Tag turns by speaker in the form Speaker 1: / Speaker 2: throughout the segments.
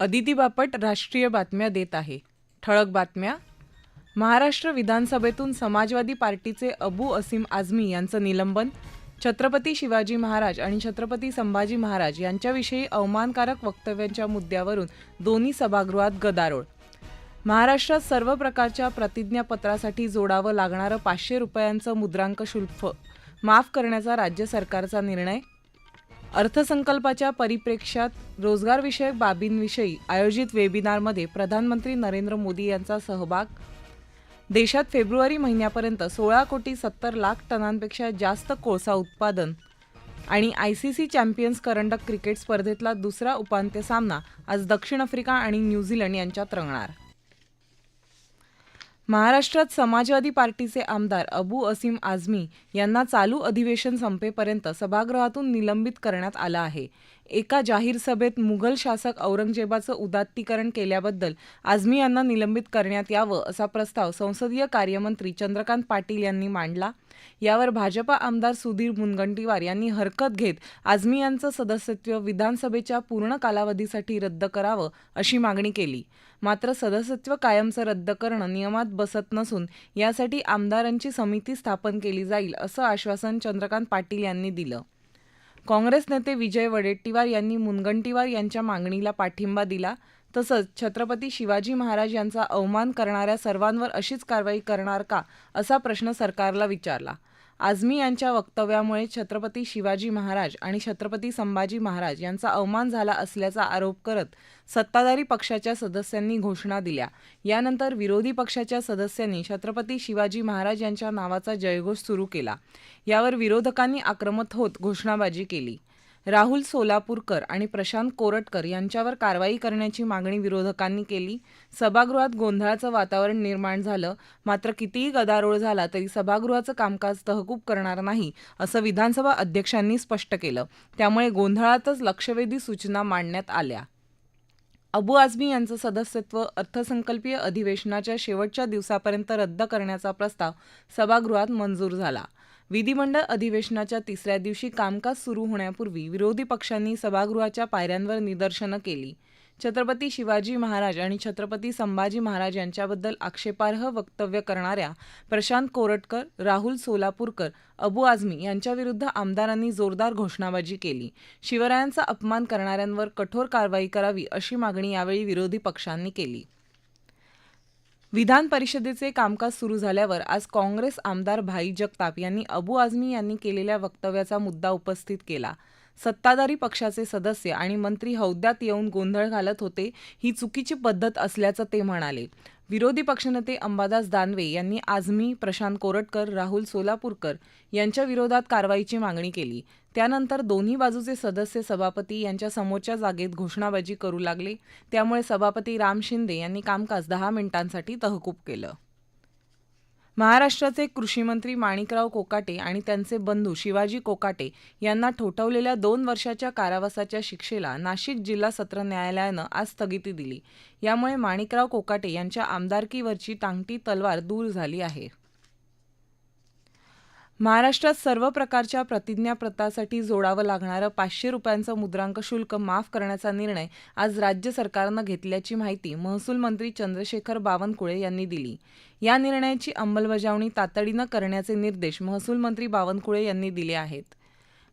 Speaker 1: अदिती बापट राष्ट्रीय बातम्या देत आहे. ठळक बातम्या. महाराष्ट्र विधानसभेतून समाजवादी पार्टीचे अबू असीम आझमी यांचं निलंबन छत्रपती शिवाजी महाराज आणि छत्रपती संभाजी महाराज यांच्याविषयी अवमानकारक वक्तव्यांच्या मुद्द्यावरून दोन्ही सभागृहात गदारोळ. महाराष्ट्रात सर्व प्रकारच्या प्रतिज्ञापत्रासाठी जोडावं लागणारं पाचशे रुपयांचं मुद्रांक शुल्क माफ करण्याचा राज्य सरकारचा निर्णय अर्थसंकल्पाच्या परिप्रेक्ष्यात रोजगारविषयक बाबींविषयी आयोजित वेबिनारमध्ये प्रधानमंत्री नरेंद्र मोदी यांचा सहभाग. देशात फेब्रुवारी महिन्यापर्यंत सोळा कोटी सत्तर लाख टनांपेक्षा जास्त कोळसा उत्पादन आणि आय सी सी चॅम्पियन्स करंडक क्रिकेट स्पर्धेतला दुसरा उपांत्य सामना आज दक्षिण आफ्रिका आणि न्यूझीलंड यांच्यात रंगणार. महाराष्ट्रात समाजवादी पार्टीचे आमदार अबू असीम आझमी यांना चालू अधिवेशन संपेपर्यंत सभागृहातून निलंबित करण्यात आलं आहे. एका जाहीर सभेत मुघल शासक औरंगजेबाचं उदात्तीकरण केल्याबद्दल आझमी यांना निलंबित करण्यात यावं असा प्रस्ताव संसदीय कार्यमंत्री चंद्रकांत पाटील यांनी मांडला. यावर भाजपा आमदार सुधीर मुनगंटीवार यांनी हरकत घेत आझमी यांचं सदस्यत्व विधानसभेच्या पूर्ण कालावधीसाठी रद्द करावं अशी मागणी केली. मात्र सदस्यत्व कायमचं रद्द करणं नियमात बसत नसून यासाठी आमदारांची समिती स्थापन केली जाईल असं आश्वासन चंद्रकांत पाटील यांनी दिलं. काँग्रेस नेते विजय वडेट्टीवार यांनी मुनगंटीवार यांच्या मागणीला पाठिंबा दिला. तसंच छत्रपती शिवाजी महाराज यांचा अवमान करणाऱ्या सर्वांवर अशीच कारवाई करणार का असा प्रश्न सरकारला विचारला. आझमी यांच्या वक्तव्यामुळे छत्रपती शिवाजी महाराज आणि छत्रपती संभाजी महाराज यांचा अवमान झाला असल्याचा आरोप करत सत्ताधारी पक्षाच्या सदस्यांनी घोषणा दिल्या. यानंतर विरोधी पक्षाच्या सदस्यांनी छत्रपती शिवाजी महाराज यांच्या नावाचा जयघोष सुरू केला. यावर विरोधकांनी आक्रमक होत घोषणाबाजी केली. राहुल सोलापूरकर आणि प्रशांत कोरटकर यांच्यावर कारवाई करण्याची मागणी विरोधकांनी केली. सभागृहात गोंधळाचं वातावरण निर्माण झालं. मात्र कितीही गदारोळ झाला तरी सभागृहाचं कामकाज तहकूब करणार नाही असं विधानसभा अध्यक्षांनी स्पष्ट केलं. त्यामुळे गोंधळातच लक्षवेधी सूचना मांडण्यात आल्या. अबू आझमी यांचं सदस्यत्व अर्थसंकल्पीय अधिवेशनाच्या शेवटच्या दिवसापर्यंत रद्द करण्याचा प्रस्ताव सभागृहात मंजूर झाला. विधिमंडळ अधिवेशनाच्या तिसऱ्या दिवशी कामकाज सुरू होण्यापूर्वी विरोधी पक्षांनी सभागृहाच्या पायऱ्यांवर निदर्शनं केली. छत्रपती शिवाजी महाराज आणि छत्रपती संभाजी महाराज यांच्याबद्दल आक्षेपार्ह वक्तव्य करणाऱ्या प्रशांत कोरटकर राहुल सोलापूरकर अबू आझमी यांच्याविरुद्ध आमदारांनी जोरदार घोषणाबाजी केली. शिवरायांचा अपमान करणाऱ्यांवर कठोर कारवाई करावी अशी मागणी यावेळी विरोधी पक्षांनी केली. विधान परिषदेचे कामकाज सुरू झाल्यावर आज काँग्रेस आमदार भाई जगताप यांनी अबू आझमी यांनी केलेल्या वक्तव्याचा मुद्दा उपस्थित केला. सत्ताधारी पक्षाचे सदस्य आणि मंत्री हौद्यात येऊन गोंधळ घालत होते ही चुकीची पद्धत असल्याचं ते म्हणाले. विरोधी पक्षनेते अंबादास दानवे यांनी आझमी प्रशांत कोरटकर राहुल सोलापूरकर यांच्या विरोधात कारवाईची मागणी केली. त्यानंतर दोन्ही बाजूचे सदस्य सभापती यांच्या समोरच्या जागेत घोषणाबाजी करू लागले. त्यामुळे सभापती राम शिंदे यांनी कामकाज दहा मिनिटांसाठी तहकूब केलं. महाराष्ट्राचे कृषीमंत्री माणिकराव कोकाटे आणि त्यांचे बंधू शिवाजी कोकाटे यांना ठोठावलेल्या दोन वर्षाच्या कारावासाच्या शिक्षेला नाशिक जिल्हा सत्र न्यायालयानं आज स्थगिती दिली. यामुळे माणिकराव कोकाटे यांच्या आमदारकीवरची टांगती तलवार दूर झाली आहे. महाराष्ट्रात सर्व प्रकारच्या प्रतिज्ञापत्रासाठी जोडावं लागणारं पाचशे रुपयांचं मुद्रांक शुल्क माफ करण्याचा निर्णय आज राज्य सरकारनं घेतल्याची माहिती महसूल मंत्री चंद्रशेखर बावनकुळे यांनी दिली. या निर्णयाची अंमलबजावणी तातडीनं करण्याचे निर्देश महसूल मंत्री बावनकुळे यांनी दिले आहेत.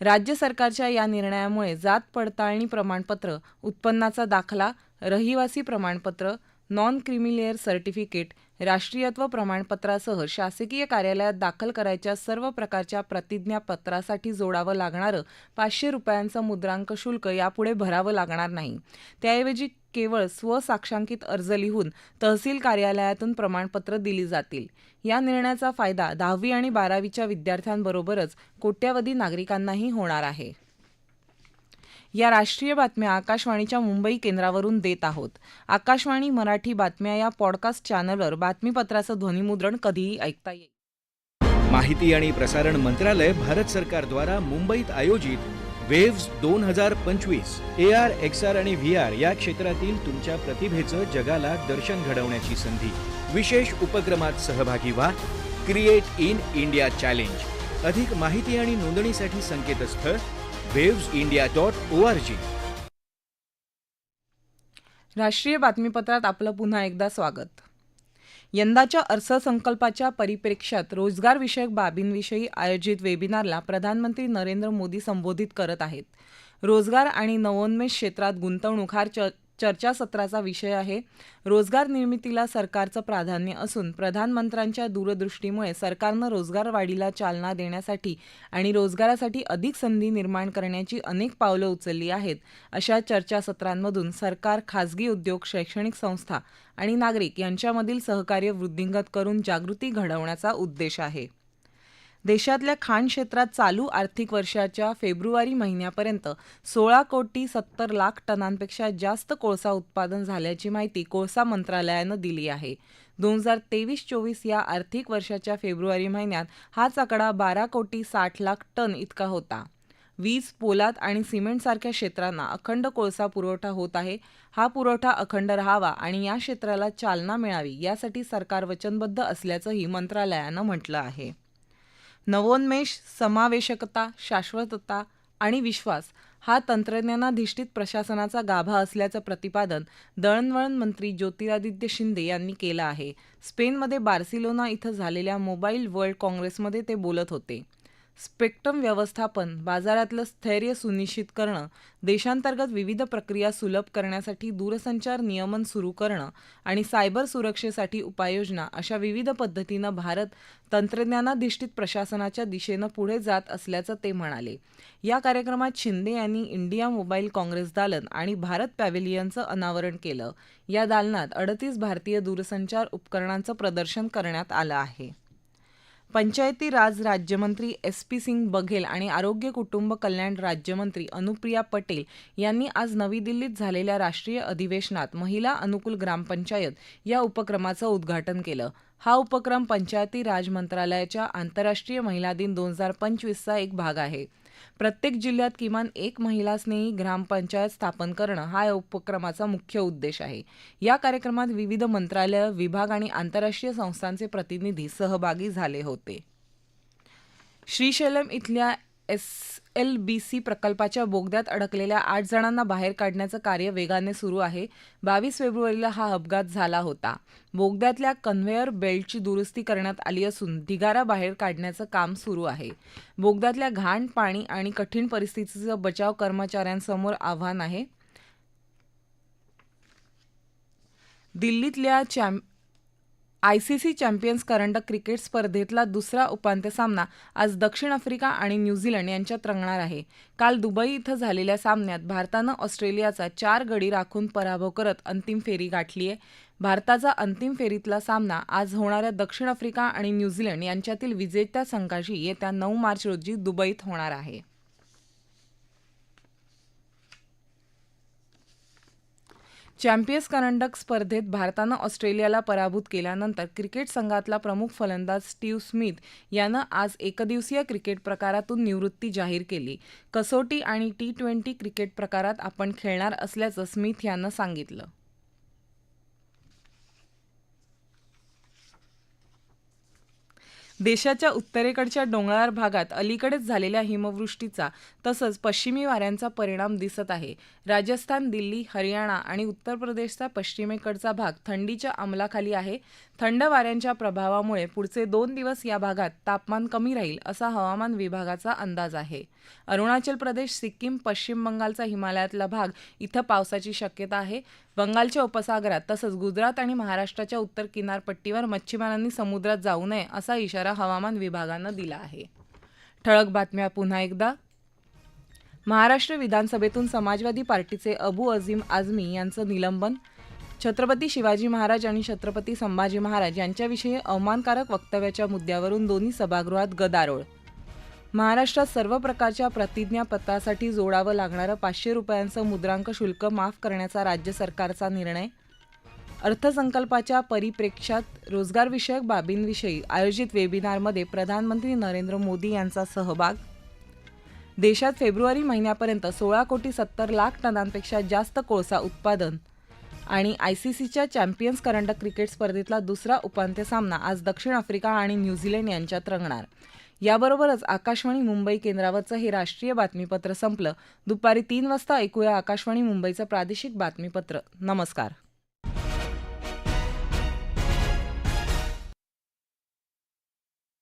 Speaker 1: राज्य सरकारच्या या निर्णयामुळे जात पडताळणी प्रमाणपत्र उत्पन्नाचा दाखला रहिवासी प्रमाणपत्र नॉन क्रिमिलेअर सर्टिफिकेट राष्ट्रीयत्व प्रमाणपत्रासह शासकीय कार्यालयात दाखल करायच्या सर्व प्रकारच्या प्रतिज्ञापत्रासाठी जोडावं लागणारं पाचशे रुपयांचं मुद्रांक शुल्क यापुढे भरावं लागणार नाही. त्याऐवजी केवळ स्वसाक्षांकित अर्ज लिहून तहसील कार्यालयातून प्रमाणपत्र दिली जातील. या निर्णयाचा फायदा दहावी आणि बारावीच्या विद्यार्थ्यांबरोबरच कोट्यावधी नागरिकांनाही होणार आहे. या राष्ट्रीय बातम्या आकाशवाणीच्या मुंबई केंद्रावरून देत आहोत. आकाशवाणी मराठी बातम्या या पॉडकास्ट चॅनलवर बातमीपत्राचं ध्वनिमुद्रण कधीही ऐकता येईल.
Speaker 2: माहिती आणि प्रसारण मंत्रालय भारत सरकारद्वारा मुंबईत आयोजित वेव्स दोन हजार पंचवीस ए आर एक्स आर आणि व्ही आर या क्षेत्रातील तुमच्या प्रतिभेचं जगाला दर्शन घडवण्याची संधी. विशेष उपक्रमात सहभागी व्हा. क्रिएट इन इंडिया चॅलेंज अधिक माहिती आणि नोंदणीसाठी संकेतस्थळ waves India dot O R G
Speaker 1: राष्ट्रीय बातमीपत्रात आपलं पुन्हा एकदा स्वागत. यंदाच्या अर्थसंकल्पाच्या परिप्रेक्ष्यात रोजगारविषयक बाबींविषयी आयोजित वेबिनारला प्रधानमंत्री नरेंद्र मोदी संबोधित करत आहेत. रोजगार आणि नवोन्मेष क्षेत्रात गुंतवणूक हा च चर्चासत्राचा विषय आहे. रोजगार निर्मितीला सरकारचं प्राधान्य असून प्रधानमंत्र्यांच्या दूरदृष्टीमुळे सरकारनं रोजगार वाढीला चालना देण्यासाठी आणि रोजगारासाठी अधिक संधी निर्माण करण्याची अनेक पावलं उचलली आहेत. अशा चर्चासत्रांमधून सरकार खाजगी उद्योग शैक्षणिक संस्था आणि नागरिक यांच्यामधील सहकार्य वृद्धिंगत करून जागृती घडवण्याचा उद्देश आहे. देशातल्या खाण क्षेत्रात चालू आर्थिक वर्षाच्या फेब्रुवारी महिन्यापर्यंत सोळा कोटी सत्तर लाख टनांपेक्षा जास्त कोळसा उत्पादन झाल्याची माहिती कोळसा मंत्रालयानं दिली आहे. दोन हजार तेवीस चोवीस या आर्थिक वर्षाच्या फेब्रुवारी महिन्यात हाच आकडा बारा कोटी साठ लाख टन इतका होता. वीज पोलाद आणि सिमेंटसारख्या क्षेत्रांना अखंड कोळसा पुरवठा होत आहे. हा पुरवठा अखंड राहावा आणि या क्षेत्राला चालना मिळावी यासाठी सरकार वचनबद्ध असल्याचंही मंत्रालयानं म्हटलं आहे. नवोन्मेष समावेशकता शाश्वतता आणि विश्वास हा तंत्रज्ञानाधिष्ठित प्रशासनाचा गाभा असल्याचं प्रतिपादन दळणवळण मंत्री ज्योतिरादित्य शिंदे यांनी केलं आहे. स्पेनमध्ये बार्सिलोना इथं झालेल्या मोबाईल वर्ल्ड काँग्रेसमध्ये ते बोलत होते. स्पेक्ट्रम व्यवस्थापन बाजारातलं स्थैर्य सुनिश्चित करणं देशांतर्गत विविध प्रक्रिया सुलभ करण्यासाठी दूरसंचार नियमन सुरू करणं आणि सायबर सुरक्षेसाठी उपाययोजना अशा विविध पद्धतीनं भारत तंत्रज्ञानाधिष्ठित प्रशासनाच्या दिशेनं पुढे जात असल्याचं ते म्हणाले. या कार्यक्रमात शिंदे यांनी इंडिया मोबाईल काँग्रेस दालन आणि भारत पॅव्हेलियनचं अनावरण केलं. या दालनात अडतीस भारतीय दूरसंचार उपकरणांचं प्रदर्शन करण्यात आलं आहे. पंचायती राज राज्यमंत्री एस पी सिंग बघेल आणि आरोग्य कुटुंब कल्याण राज्यमंत्री अनुप्रिया पटेल यांनी आज नवी दिल्लीत झालेल्या राष्ट्रीय अधिवेशनात महिला अनुकूल ग्रामपंचायत या उपक्रमाचं उद्घाटन केलं. हा उपक्रम पंचायती राज मंत्रालयाच्या आंतरराष्ट्रीय महिला दिन दोन हजार पंचवीसचा एक भाग आहे. प्रत्येक जिल्ह्यात किमान एक महिला स्नेही ग्रामपंचायत स्थापन करणं हा या उपक्रमाचा मुख्य उद्देश आहे. या कार्यक्रमात विविध मंत्रालय विभाग आणि आंतरराष्ट्रीय संस्थांचे प्रतिनिधी सहभागी झाले होते. श्रीशैलम इथल्या एस एल बी सी प्रकल्पाच्या बोगद्यात अडकलेल्या आठ जणांना बाहेर काढण्याचं कार्य वेगाने सुरू आहे. बावीस फेब्रुवारीला हा अपघात झाला होता. बोगद्यातल्या कन्व्हेअर बेल्टची दुरुस्ती करण्यात आली असून ढिगारा बाहेर काढण्याचं काम सुरू आहे. बोगद्यातल्या घाण पाणी आणि कठीण परिस्थितीचं बचाव कर्मचाऱ्यांसमोर आव्हान आहे. दिल्लीतल्या champ I C C champions करंडक क्रिकेट स्पर्धेतला दुसरा उपांत्य सामना आज दक्षिण आफ्रिका आणि न्यूझीलंड यांच्यात रंगणार आहे. काल दुबई इथं झालेल्या सामन्यात भारतानं ऑस्ट्रेलियाचा चार गडी राखून पराभव करत अंतिम फेरी गाठली आहे. भारताचा अंतिम फेरीतला सामना आज होणाऱ्या दक्षिण आफ्रिका आणि न्यूझीलंड यांच्यातील विजेत्या संघाशी येत्या नऊ मार्च रोजी दुबईत होणार आहे. चॅम्पियन्स करंडक स्पर्धेत भारतानं ऑस्ट्रेलियाला पराभूत केल्यानंतर क्रिकेट संघातला प्रमुख फलंदाज स्टीव्ह स्मिथ यानं आज एकदिवसीय क्रिकेट प्रकारातून निवृत्ती जाहीर केली. कसोटी आणि टी ट्वेंटी क्रिकेट प्रकारात आपण खेळणार असल्याचं स्मिथ यानं सांगितलं. देशाच्या उत्तरेकडच्या डोंगराळ भागात अलीकडेच झालेल्या हिमवृष्टीचा तसंच पश्चिमी वाऱ्यांचा परिणाम दिसत आहे. राजस्थान दिल्ली हरियाणा आणि उत्तर प्रदेशचा पश्चिमेकडचा भाग थंडीच्या अंमलाखाली आहे. थंड वाऱ्यांच्या प्रभावामुळे पुढचे दोन दिवस या भागात तापमान कमी राहील असा हवामान विभागाचा अंदाज आहे. अरुणाचल प्रदेश सिक्कीम पश्चिम बंगालचा हिमालयातला भाग इथं पावसाची शक्यता आहे. बंगालच्या उपसागरात तसंच गुजरात आणि महाराष्ट्राच्या उत्तर किनारपट्टीवर मच्छीमारांनी समुद्रात जाऊ नये असा इशारा हवामान विभागानं दिला आहे. ठळक बातम्या पुन्हा एकदा. महाराष्ट्र विधानसभेतून समाजवादी पार्टीचे अबू अझीम आझमी यांचं निलंबन छत्रपती शिवाजी महाराज आणि छत्रपती संभाजी महाराज यांच्याविषयी अवमानकारक वक्तव्याच्या मुद्द्यावरून दोन्ही सभागृहात गदारोळ. महाराष्ट्रात सर्व प्रकारच्या प्रतिज्ञापत्रासाठी जोडावं लागणारं पाचशे रुपयांचं मुद्रांक शुल्क माफ करण्याचा राज्य सरकारचा निर्णय. अर्थसंकल्पाच्या परिप्रेक्ष्यात रोजगारविषयक बाबींविषयी आयोजित वेबिनारमध्ये प्रधानमंत्री नरेंद्र मोदी यांचा सहभाग. देशात फेब्रुवारी महिन्यापर्यंत सोळा कोटी सत्तर लाख टनांपेक्षा जास्त कोळसा उत्पादन. आणि आय सी सीच्या चॅम्पियन्स करंडक क्रिकेट स्पर्धेतला दुसरा उपांत्य सामना आज दक्षिण आफ्रिका आणि न्यूझीलंड यांच्यात रंगणार. याबरोबरच आकाशवाणी मुंबई केंद्रावरचं हे राष्ट्रीय बातमीपत्र संपलं. दुपारी तीन वाजता ऐकूया आकाशवाणी मुंबईचं प्रादेशिक बातमीपत्र. नमस्कार.